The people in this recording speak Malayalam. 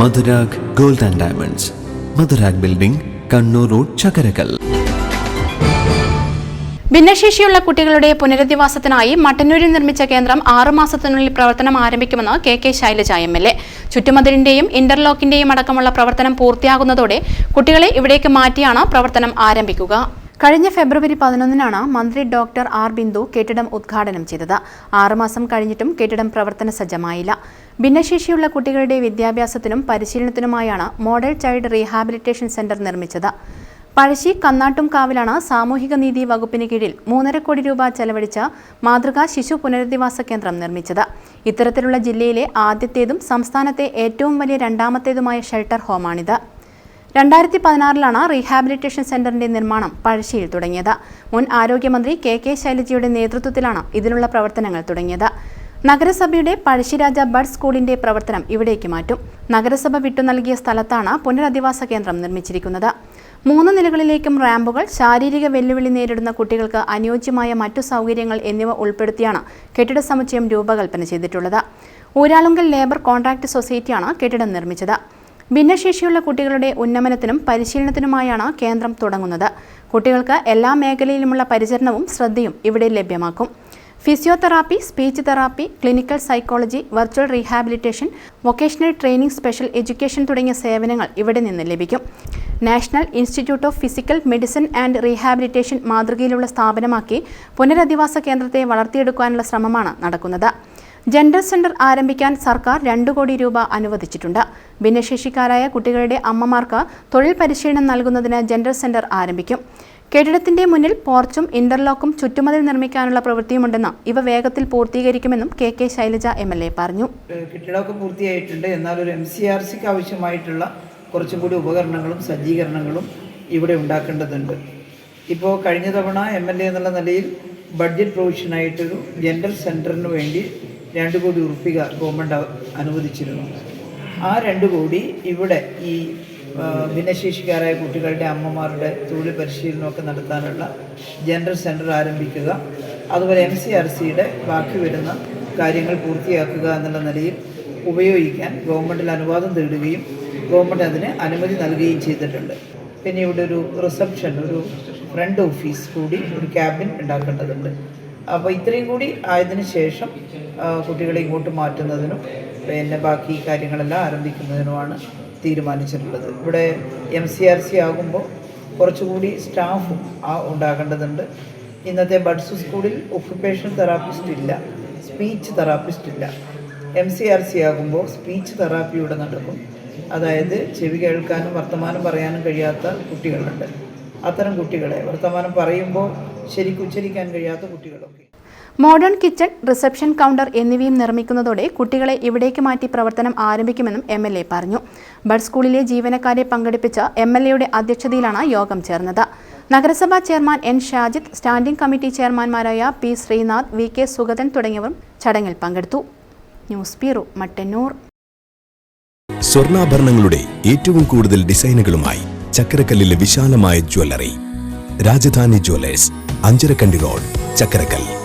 Madhurag gold and diamonds. Madhurag building Kannur road Chakkarakkal. ഭിന്നശേഷിയുള്ള കുട്ടികളുടെ പുനരധിവാസത്തിനായി മട്ടന്നൂരിൽ നിർമ്മിച്ച കേന്ദ്രം ആറുമാസത്തിനുള്ളിൽ പ്രവർത്തനം ആരംഭിക്കുമെന്ന് K K Shailaja M L A. ചുറ്റുമതിലിന്റെയും ഇന്റർലോക്കിന്റെയും അടക്കമുള്ള പ്രവർത്തനം പൂർത്തിയാകുന്നതോടെ കുട്ടികളെ ഇവിടേക്ക് മാറ്റിയാണ് പ്രവർത്തനം ആരംഭിക്കുക. കഴിഞ്ഞ ഫെബ്രുവരി പതിനൊന്നിനാണ് മന്ത്രി ഡോക്ടർ ആർ ബിന്ദു കെട്ടിടം ഉദ്ഘാടനം ചെയ്തത്. ആറുമാസം കഴിഞ്ഞിട്ടും കെട്ടിടം പ്രവർത്തന സജ്ജമായില്ല. ഭിന്നശേഷിയുള്ള കുട്ടികളുടെ വിദ്യാഭ്യാസത്തിനും പരിശീലനത്തിനുമായാണ് മോഡൽ ചൈൽഡ് റീഹാബിലിറ്റേഷൻ സെന്റർ നിർമ്മിച്ചത്. പഴശ്ശി കന്നാട്ടുംകാവിലാണ് സാമൂഹിക നീതി വകുപ്പിന് കീഴിൽ മൂന്നര കോടി രൂപ ചെലവഴിച്ച മാതൃകാ ശിശു പുനരധിവാസ കേന്ദ്രം നിർമ്മിച്ചത്. ഇത്തരത്തിലുള്ള ജില്ലയിലെ ആദ്യത്തേതും സംസ്ഥാനത്തെ ഏറ്റവും വലിയ രണ്ടാമത്തേതുമായ ഷെൽട്ടർ ഹോമാണിത്. രണ്ടായിരത്തി പതിനാറിലാണ് റീഹാബിലിറ്റേഷൻ സെന്ററിന്റെ നിർമ്മാണം പഴശ്ശിയിൽ തുടങ്ങിയത്. മുൻ ആരോഗ്യമന്ത്രി കെ കെ ശൈലജയുടെ നേതൃത്വത്തിലാണ് ഇതിനുള്ള പ്രവർത്തനങ്ങൾ തുടങ്ങിയത്. നഗരസഭയുടെ പഴശ്ശിരാജ ബഡ് സ്കൂളിന്റെ പ്രവർത്തനം ഇവിടേക്ക് മാറ്റും. നഗരസഭ വിട്ടു നൽകിയ സ്ഥലത്താണ് പുനരധിവാസ കേന്ദ്രം നിർമ്മിച്ചിരിക്കുന്നത്. മൂന്ന് നിലകളിലേക്കും റാമ്പുകൾ ശാരീരിക വെല്ലുവിളി നേരിടുന്ന കുട്ടികൾക്ക് അനുയോജ്യമായ മറ്റു സൗകര്യങ്ങൾ എന്നിവ ഉൾപ്പെടുത്തിയാണ് കെട്ടിട സമുച്ചയം രൂപകൽപ്പന ചെയ്തിട്ടുള്ളത്. ഊരാളുങ്കൽ ലേബർ കോൺട്രാക്ട് സൊസൈറ്റിയാണ് കെട്ടിടം നിർമ്മിച്ചത്. ഭിന്നശേഷിയുള്ള കുട്ടികളുടെ ഉന്നമനത്തിനും പരിശീലനത്തിനുമായാണ് കേന്ദ്രം തുടങ്ങുന്നത്. കുട്ടികൾക്ക് എല്ലാ മേഖലയിലുമുള്ള പരിചരണവും ശ്രദ്ധയും ഇവിടെ ലഭ്യമാക്കും. Physiotherapy speech therapy clinical psychology virtual rehabilitation vocational training special education തുടങ്ങിയ സേവനങ്ങൾ ഇവിടെ നിന്ന് ലഭിക്കും. National institute of physical medicine and rehabilitation മാതൃകയിലുള്ള സ്ഥാപനമാക്കി പുനരധിവാസ കേന്ദ്രത്തെ വളർത്തിയെടുക്കാനുള്ള ശ്രമമാണ് നടക്കുന്നത്. ജെൻഡർ സെന്റർ ആരംഭിക്കാൻ സർക്കാർ രണ്ടു കോടി രൂപ അനുവദിച്ചിട്ടുണ്ട്. ഭിന്നശേഷിക്കാരായ കുട്ടികളുടെ അമ്മമാർക്ക് തൊഴിൽ പരിശീലനം നൽകുന്നതിന് ജെൻഡർ സെന്റർ ആരംഭിക്കും. കെട്ടിടത്തിന്റെ മുന്നിൽ പോർച്ചും ഇന്റർലോക്കും ചുറ്റുമതിൽ നിർമ്മിക്കാനുള്ള പ്രവൃത്തിയുമുണ്ടെന്ന് ഇവ വേഗത്തിൽ പൂർത്തീകരിക്കുമെന്നും K K Shailaja M L A പറഞ്ഞു. കെട്ടിടമൊക്കെ പൂർത്തിയായിട്ടുണ്ട്. എന്നാൽ ഒരു എം സി ആർ സിക്ക് ആവശ്യമായിട്ടുള്ള കുറച്ചും കൂടി ഉപകരണങ്ങളും സജ്ജീകരണങ്ങളും ഇവിടെ ഉണ്ടാക്കേണ്ടതുണ്ട്. ഇപ്പോൾ കഴിഞ്ഞ തവണ എം എൽ എ എന്നുള്ള നിലയിൽ ബഡ്ജറ്റ് പ്രൊവിഷനായിട്ടൊരു ജെൻഡർ സെന്ററിന് വേണ്ടി രണ്ട് കോടി ഉറുപ്പിക ഗവൺമെന്റ് അനുവദിച്ചിരുന്നു. ആ രണ്ട് കോടി ഇവിടെ ഈ ഭിന്നശേഷിക്കാരായ കുട്ടികളുടെ അമ്മമാരുടെ തൊഴിൽ പരിശീലനമൊക്കെ നടത്താനുള്ള ജനറൽ സെന്റർ ആരംഭിക്കുക അതുപോലെ എം സി ആർ സിയുടെ ബാക്കി വരുന്ന കാര്യങ്ങൾ പൂർത്തിയാക്കുക എന്നുള്ള നിലയിൽ ഉപയോഗിക്കാൻ ഗവൺമെന്റിൽ അനുവാദം തേടുകയും ഗവൺമെന്റ് അതിന് അനുമതി നൽകുകയും ചെയ്തിട്ടുണ്ട്. പിന്നെ ഇവിടെ ഒരു റിസപ്ഷൻ ഒരു ഫ്രണ്ട് ഓഫീസ് കൂടി ഒരു ക്യാബിൻ ഉണ്ടാക്കേണ്ടതുണ്ട്. അപ്പോൾ ഇത്രയും കൂടി ആയതിനു ശേഷം കുട്ടികളെ ഇങ്ങോട്ട് മാറ്റുന്നതിനും പിന്നെ ബാക്കി കാര്യങ്ങളെല്ലാം ആരംഭിക്കുന്നതിനുമാണ് തീരുമാനിച്ചിട്ടുള്ളത്. ഇവിടെ എം സി ആർ സി ആകുമ്പോൾ കുറച്ചുകൂടി സ്റ്റാഫും ആ ഉണ്ടാകേണ്ടതുണ്ട്. ഇന്നത്തെ ബഡ്സ് സ്കൂളിൽ ഒക്കുപേഷൻ തെറാപ്പിസ്റ്റ് ഇല്ല സ്പീച്ച് തെറാപ്പിസ്റ്റ് ഇല്ല. എം സി ആർ സി ആകുമ്പോൾ സ്പീച്ച് തെറാപ്പി ഇവിടെ നടക്കും. അതായത് ചെവി കേൾക്കാനും വർത്തമാനം പറയാനും കഴിയാത്ത കുട്ടികളുണ്ട്. അത്തരം കുട്ടികളെ വർത്തമാനം പറയുമ്പോൾ ശരിക്കും ഉച്ചരിക്കാൻ കഴിയാത്ത കുട്ടികളൊക്കെ. മോഡേൺ കിച്ചൺ റിസപ്ഷൻ കൗണ്ടർ എന്നിവയും നിർമ്മിക്കുന്നതോടെ കുട്ടികളെ ഇവിടേക്ക് മാറ്റി പ്രവർത്തനം ആരംഭിക്കുമെന്നും എം എൽ എ പറഞ്ഞു. ബഡ് സ്കൂളിലെ ജീവനക്കാരെ പങ്കെടുപ്പിച്ച എം എൽ എയുടെ അധ്യക്ഷതയിലാണ് യോഗം ചേർന്നത്. നഗരസഭാ chairman N Shajith standing committee ചെയർമാൻമാരായ P Sreenath V K Sugathan തുടങ്ങിയവർ ചടങ്ങിൽ പങ്കെടുത്തു. News bureau Mattannur. സ്വർണാഭരണങ്ങളുടെ ഏറ്റവും കൂടുതൽ ഡിസൈനുകളുമായി ചക്കരക്കല്ലിലെ വിശാലമായ jewellery Rajadhani jewellers Anjarakandy road Chakkarakkal.